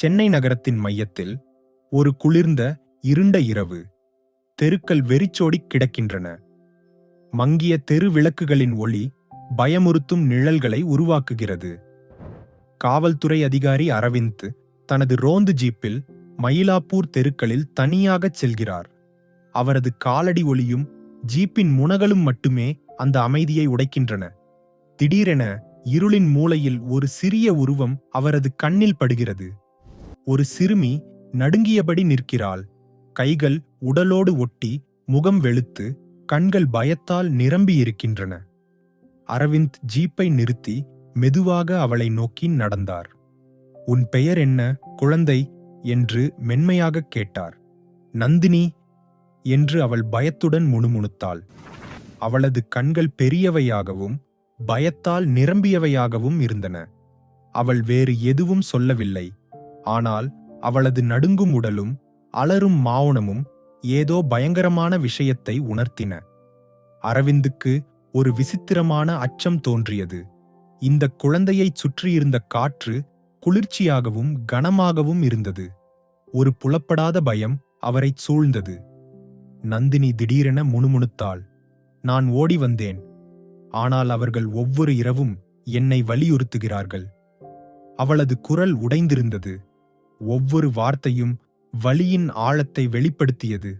சென்னை நகரத்தின் மையத்தில் ஒரு குளிர்ந்த இருண்ட இரவு. தெருக்கள் வெறிச்சோடிக் கிடக்கின்றன. மங்கிய தெரு விளக்குகளின் ஒளி பயமுறுத்தும் நிழல்களை உருவாக்குகிறது. காவல்துறை அதிகாரி அரவிந்த் தனது ரோந்து ஜீப்பில் மயிலாப்பூர் தெருக்களில் தனியாகச் செல்கிறார். அவரது காலடி ஒளியும் ஜீப்பின் முனகலும் மட்டுமே அந்த அமைதியை உடைக்கின்றன. திடீரென இருளின் மூலையில் ஒரு சிறிய உருவம் அவரது கண்ணில் படுகிறது. ஒரு சிறுமி நடுங்கியபடி நிற்கிறாள். கைகள் உடலோடு ஒட்டி முகம் வெளுத்து கண்கள் பயத்தால் நிரம்பியிருக்கின்றன அரவிந்த் ஜீப்பை நிறுத்தி மெதுவாக அவளை நோக்கி நடந்தார். உன் பெயர் என்ன குழந்தை? என்று மென்மையாகக் கேட்டார். நந்தினி என்று அவள் பயத்துடன் முணுமுணுத்தாள். அவளது கண்கள் பெரியவையாகவும் பயத்தால் நிரம்பியவையாகவும் இருந்தன. அவள் வேறு எதுவும் சொல்லவில்லை. ஆனால் அவளது நடுங்கும் உடலும் அலறும் மாவுனமும் ஏதோ பயங்கரமான விஷயத்தை உணர்த்தின. அரவிந்துக்கு ஒரு விசித்திரமான அச்சம் தோன்றியது. இந்த குழந்தையைச் சுற்றியிருந்த காற்று குளிர்ச்சியாகவும் கனமாகவும் இருந்தது. ஒரு புலப்படாத பயம் அவரைச் சூழ்ந்தது. நந்தினி திடீரென முணுமுணுத்தாள். நான் ஓடி வந்தேன். ஆனால் அவர்கள் ஒவ்வொரு இரவும் என்னை வலியுறுத்துகிறார்கள். அவளது குரல் உடைந்திருந்தது. ஒவ்வொரு வார்த்தையும் வழியின் ஆழத்தை வெளிப்படுத்தியது.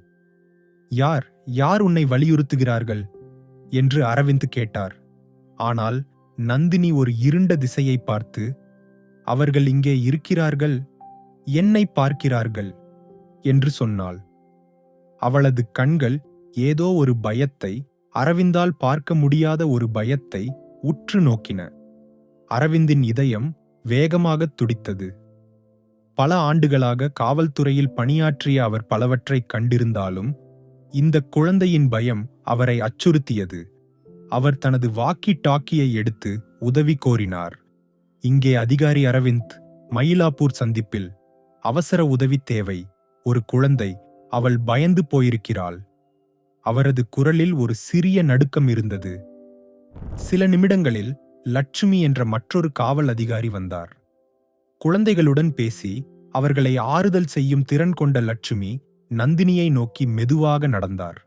யார் யார் உன்னை வலியுறுத்துகிறார்கள்? என்று அரவிந்த் கேட்டார். ஆனால் நந்தினி ஒரு இருண்ட திசையை பார்த்து அவர்கள் இங்கே இருக்கிறார்கள் என்னை பார்க்கிறார்கள்? என்று சொன்னாள். அவளது கண்கள் ஏதோ ஒரு பயத்தை அரவிந்தால் பார்க்க முடியாத ஒரு பயத்தை உற்று நோக்கின. அரவிந்தின் இதயம் வேகமாகத் துடித்தது. பல ஆண்டுகளாக காவல்துறையில் பணியாற்றிய அவர் பலவற்றைக் கண்டிருந்தாலும் இந்த குழந்தையின் பயம் அவரை அச்சுறுத்தியது. அவர் தனது வாக்கி டாக்கியை எடுத்து உதவி கோரினார். இங்கே அதிகாரி அரவிந்த் மயிலாப்பூர் சந்திப்பில் அவசர உதவி தேவை. ஒரு குழந்தை அவள் பயந்து போயிருக்கிறாள். அவரது குரலில் ஒரு சிறிய நடுக்கம் இருந்தது. சில நிமிடங்களில் லட்சுமி என்ற மற்றொரு காவல் அதிகாரி வந்தார். குழந்தைகளுடன் பேசி அவர்களை ஆறுதல் செய்யும் திறன் கொண்ட லட்சுமி நந்தினியை நோக்கி மெதுவாக நடந்தார்.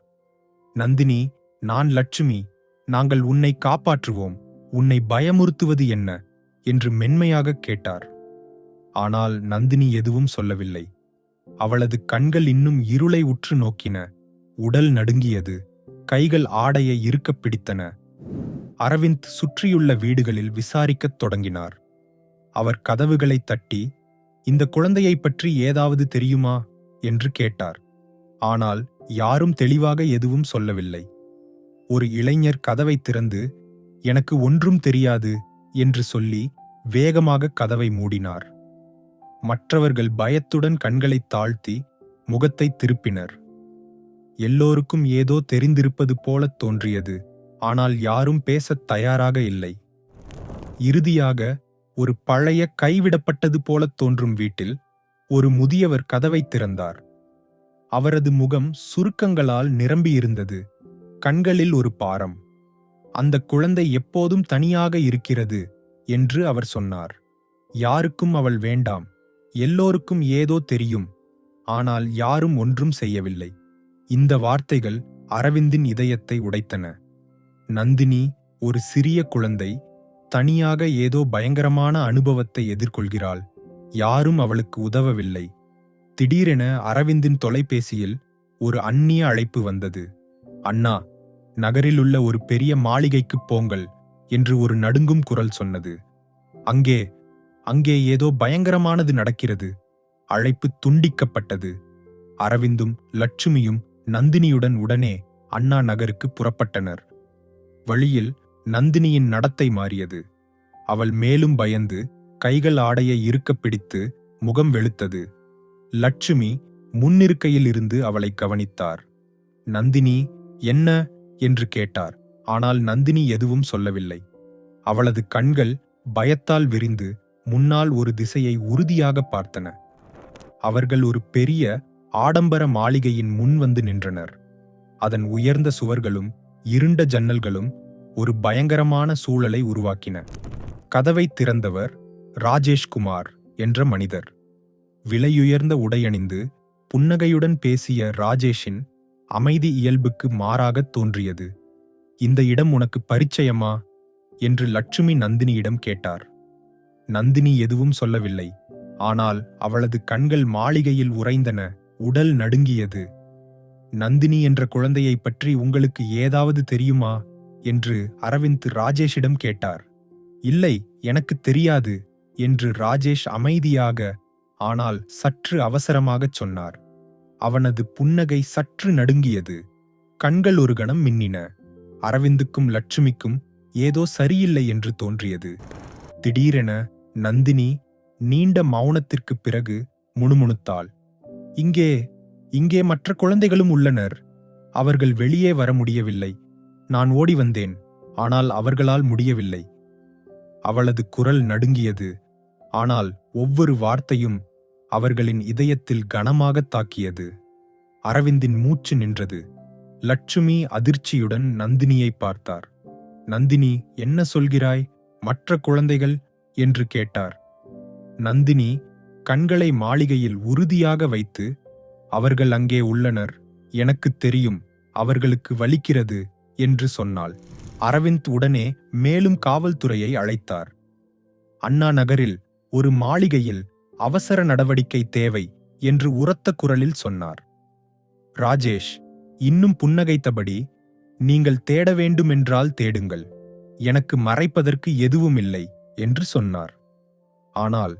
நந்தினி நான் லட்சுமி. நாங்கள் உன்னை காப்பாற்றுவோம். உன்னை பயமுறுத்துவது என்ன? என்று மென்மையாக கேட்டார். ஆனால் நந்தினி எதுவும் சொல்லவில்லை. அவளது கண்கள் இன்னும் இருளை உற்று நோக்கின. உடல் நடுங்கியது. கைகள் ஆடையை இறுக்கப் பிடித்தன. அரவிந்த் சுற்றியுள்ள வீடுகளில் விசாரிக்கத் தொடங்கினார். அவர் கதவுகளை தட்டி இந்த குழந்தையைப் பற்றி ஏதாவது தெரியுமா? என்று கேட்டார். ஆனால் யாரும் தெளிவாக எதுவும் சொல்லவில்லை. ஒரு இளைஞர் கதவை திறந்து எனக்கு ஒன்றும் தெரியாது என்று சொல்லி வேகமாக கதவை மூடினார். மற்றவர்கள் பயத்துடன் கண்களைத் தாழ்த்தி முகத்தை திருப்பினர். எல்லோருக்கும் ஏதோ தெரிந்திருப்பது போலத் தோன்றியது ஆனால் யாரும் பேசத் தயாராக இல்லை. இறுதியாக ஒரு பழைய கைவிடப்பட்டது போலத் தோன்றும் வீட்டில் ஒரு முதியவர் கதவைத் திறந்தார். அவரது முகம் சுருக்கங்களால் நிரம்பியிருந்தது. கண்களில் ஒரு பாரம். அந்த குழந்தை எப்போதும் தனியாக இருக்கிறது என்று அவர் சொன்னார். யாருக்கும் அவள் வேண்டாம். எல்லோருக்கும் ஏதோ தெரியும். ஆனால் யாரும் ஒன்றும் செய்யவில்லை. இந்த வார்த்தைகள் அரவிந்தின் இதயத்தை உடைத்தன. நந்தினி ஒரு சிறிய குழந்தை தனியாக ஏதோ பயங்கரமான அனுபவத்தை எதிர்கொள்கிறாள். யாரும் அவளுக்கு உதவவில்லை. திடீரென அரவிந்தின் தொலைபேசியில் ஒரு அந்நிய அழைப்பு வந்தது. அண்ணா நகரிலுள்ள ஒரு பெரிய மாளிகைக்குப் போங்கள் என்று ஒரு நடுங்கும் குரல் சொன்னது. அங்கே அங்கே ஏதோ பயங்கரமானது நடக்கிறது. அழைப்பு துண்டிக்கப்பட்டது. அரவிந்தும் லட்சுமியும் நந்தினியுடன் உடனே அண்ணா நகருக்கு புறப்பட்டனர். வழியில் நந்தினியின் நடத்தை மாறியது. அவள் மேலும் பயந்து கைகள் ஆடையை இறுக்கப் பிடித்து முகம் வெளுத்தது. லட்சுமி முன்னிருக்கையில் இருந்து அவளை கவனித்தார். நந்தினி என்ன? என்று கேட்டார். ஆனால் நந்தினி எதுவும் சொல்லவில்லை. அவளது கண்கள் பயத்தால் விரிந்து முன்னால் ஒரு திசையை உறுதியாக பார்த்தன. அவர்கள் ஒரு பெரிய ஆடம்பர மாளிகையின் முன் வந்து நின்றனர். அதன் உயர்ந்த சுவர்களும் இருண்ட ஜன்னல்களும் ஒரு பயங்கரமான சூழலை உருவாக்கின. கதவை திறந்தவர் ராஜேஷ்குமார் என்ற மனிதர். விலையுயர்ந்த உடையணிந்து புன்னகையுடன் பேசிய ராஜேஷின் அமைதி இயல்புக்கு மாறாகத் தோன்றியது. இந்த இடம் உனக்கு பரிச்சயமா என்று லட்சுமி நந்தினியிடம் கேட்டார். நந்தினி எதுவும் சொல்லவில்லை. ஆனால் அவளது கண்கள் மாளிகையில் உறைந்தன உடல் நடுங்கியது. நந்தினி என்ற குழந்தையைப் பற்றி உங்களுக்கு ஏதாவது தெரியுமா? என்று அரவிந்த் ராஜேஷிடம் கேட்டார். இல்லை எனக்கு தெரியாது என்று ராஜேஷ் அமைதியாக ஆனால் சற்று அவசரமாகச் சொன்னார். அவனது புன்னகை சற்று நடுங்கியது. கண்கள் ஒரு கணம் மின்னின. அரவிந்துக்கும் லட்சுமிக்கும் ஏதோ சரியில்லை என்று தோன்றியது. திடீரென நந்தினி நீண்ட மௌனத்திற்குப் பிறகு முணுமுணுத்தாள். இங்கே இங்கே மற்ற குழந்தைகளும் உள்ளனர். அவர்கள் வெளியே வர முடியவில்லை. நான் ஓடி வந்தேன் ஆனால் அவர்களால் முடியவில்லை. அவளது குரல் நடுங்கியது. ஆனால் ஒவ்வொரு வார்த்தையும் அவர்களின் இதயத்தில் கனமாகத் தாக்கியது. அரவிந்தின் மூச்சு நின்றது. லட்சுமி அதிர்ச்சியுடன் நந்தினியை பார்த்தார். நந்தினி என்ன சொல்கிறாய்? மற்ற குழந்தைகள்? என்று கேட்டார். நந்தினி கண்களை மாளிகையில் உறுதியாக வைத்து அவர்கள் அங்கே உள்ளனர். எனக்குத் தெரியும். அவர்களுக்கு வலிக்கிறது. என்று சொன்னாள். அரவிந்த் உடனே மேலும் காவல்துறையை அழைத்தார். அண்ணா நகரில் ஒரு மாளிகையில் அவசர நடவடிக்கை தேவை என்று உரத்த குரலில் சொன்னார். ராஜேஷ் இன்னும் புன்னகைத்தபடி நீங்கள் தேட வேண்டுமென்றால் தேடுங்கள். எனக்கு மறைப்பதற்கு எதுவும் இல்லை என்று சொன்னார். ஆனால்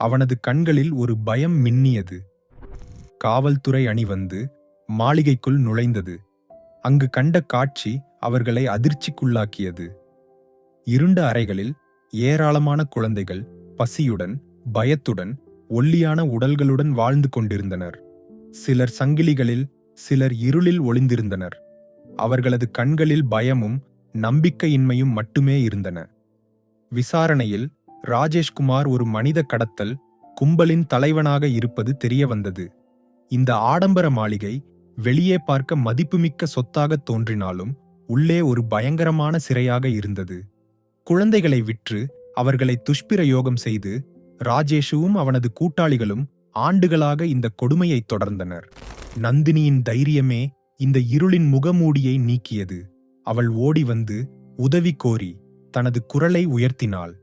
அவனது கண்களில் ஒரு பயம் மின்னியது. காவல்துறை அணி வந்து மாளிகைக்குள் நுழைந்தது. அங்கு கண்ட காட்சி அவர்களை அதிர்ச்சிக்குள்ளாக்கியது. இருண்ட அறைகளில் ஏராளமான குழந்தைகள் பசியுடன் பயத்துடன் ஒல்லியான உடல்களுடன் வாழ்ந்து கொண்டிருந்தனர். சிலர் சங்கிலிகளில் சிலர் இருளில் ஒளிந்திருந்தனர். அவர்களது கண்களில் பயமும் நம்பிக்கையின்மையும் மட்டுமே இருந்தன. விசாரணையில் ராஜேஷ்குமார் ஒரு மனித கடத்தல் கும்பலின் தலைவனாக இருப்பது தெரியவந்தது. இந்த ஆடம்பர மாளிகை வெளியே பார்க்க மதிப்புமிக்க சொத்தாக தோன்றினாலும் உள்ளே ஒரு பயங்கரமான சிறையாக இருந்தது. குழந்தைகளை விற்று அவர்களை துஷ்பிரயோகம் செய்து ராஜேஷுவும் அவனது கூட்டாளிகளும் ஆண்டுகளாக இந்த கொடுமையை தொடர்ந்தனர். நந்தினியின் தைரியமே இந்த இருளின் முகமூடியை நீக்கியது. அவள் ஓடி வந்து உதவி கோரி தனது குரலை உயர்த்தினாள்.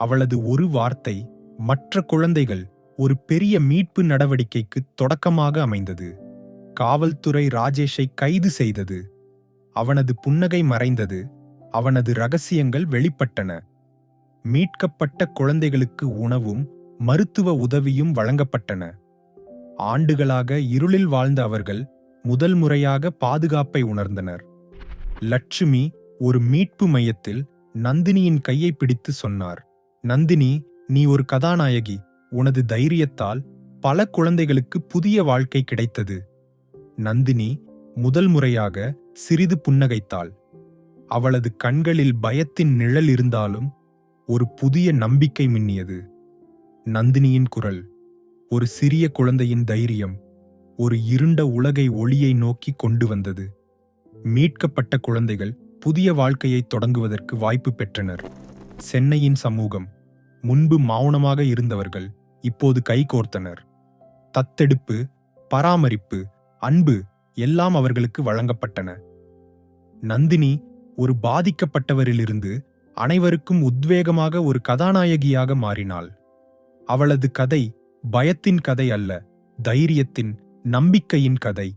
அவளது ஒரு வார்த்தை மற்ற குழந்தைகள் ஒரு பெரிய மீட்பு நடவடிக்கைக்கு தொடக்கமாக அமைந்தது. காவல்துறை ராஜேஷை கைது செய்தது. அவனது புன்னகை மறைந்தது. அவனது ரகசியங்கள் வெளிப்பட்டன. மீட்கப்பட்ட குழந்தைகளுக்கு உணவும் மருத்துவ உதவியும் வழங்கப்பட்டன. ஆண்டுகளாக இருளில் வாழ்ந்த அவர்கள் முதல் முறையாக பாதுகாப்பை உணர்ந்தனர். லட்சுமி ஒரு மீட்பு மையத்தில் நந்தினியின் கையை பிடித்து சொன்னார். நந்தினி நீ ஒரு கதாநாயகி. உனது தைரியத்தால் பல குழந்தைகளுக்கு புதிய வாழ்க்கை கிடைத்தது. நந்தினி முதல் முறையாக சிறிது புன்னகைத்தாள். அவளது கண்களில் பயத்தின் நிழல் இருந்தாலும் ஒரு புதிய நம்பிக்கை மின்னியது. நந்தினியின் குரல் ஒரு சிறிய குழந்தையின் தைரியம் ஒரு இருண்ட உலகை ஒளியை நோக்கி கொண்டு வந்தது. மீட்கப்பட்ட குழந்தைகள் புதிய வாழ்க்கையை தொடங்குவதற்கு வாய்ப்பு பெற்றனர். சென்னையின் சமூகம் முன்பு மௌனமாக இருந்தவர்கள் இப்போது கைகோர்த்தனர் தத்தெடுப்பு பராமரிப்பு அன்பு எல்லாம் அவர்களுக்கு வழங்கப்பட்டன. நந்தினி ஒரு பாதிக்கப்பட்டவரிலிருந்து அனைவருக்கும் உத்வேகமாக ஒரு கதாநாயகியாக மாறினாள். அவளது கதை பயத்தின் கதை அல்ல தைரியத்தின் நம்பிக்கையின் கதை.